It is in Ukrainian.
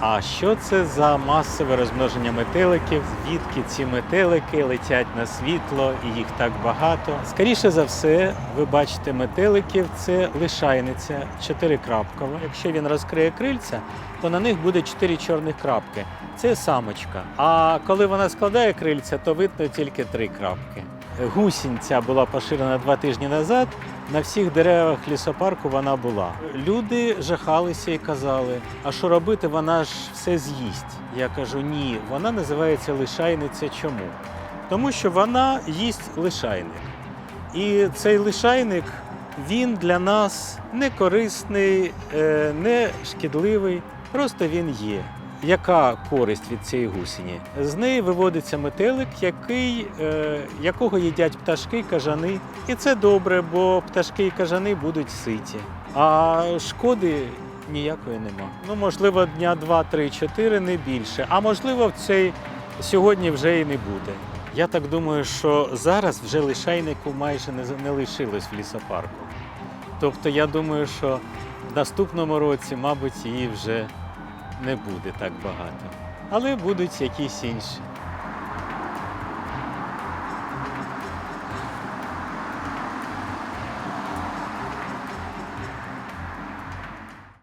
А що це за масове розмноження метеликів? Звідки ці метелики летять на світло і їх так багато? Скоріше за все, ви бачите метеликів, це лишайниця чотирикрапкова. Якщо він розкриє крильця, то на них буде чотири чорних крапки. Це самочка. А коли вона складає крильця, то видно тільки три крапки. Гусінь ця була поширена два тижні назад. На всіх деревах лісопарку вона була. Люди жахалися і казали: а що робити, вона ж все з'їсть. Я кажу, ні, вона називається лишайниця. Чому? Тому що вона їсть лишайник. І цей лишайник він для нас не корисний, е, не шкідливий, просто він є. Яка користь від цієї гусені? З неї виводиться метелик, який, е, якого їдять пташки, кажани. І це добре, бо пташки і кажани будуть ситі. А шкоди ніякої нема. Ну, можливо, дня два, три, чотири, не більше. А можливо, цей сьогодні вже і не буде. Я так думаю, що зараз вже лишайнику майже не лишилось в лісопарку. Тобто я думаю, що в наступному році, мабуть, її вже не буде так багато. Але будуть якісь інші.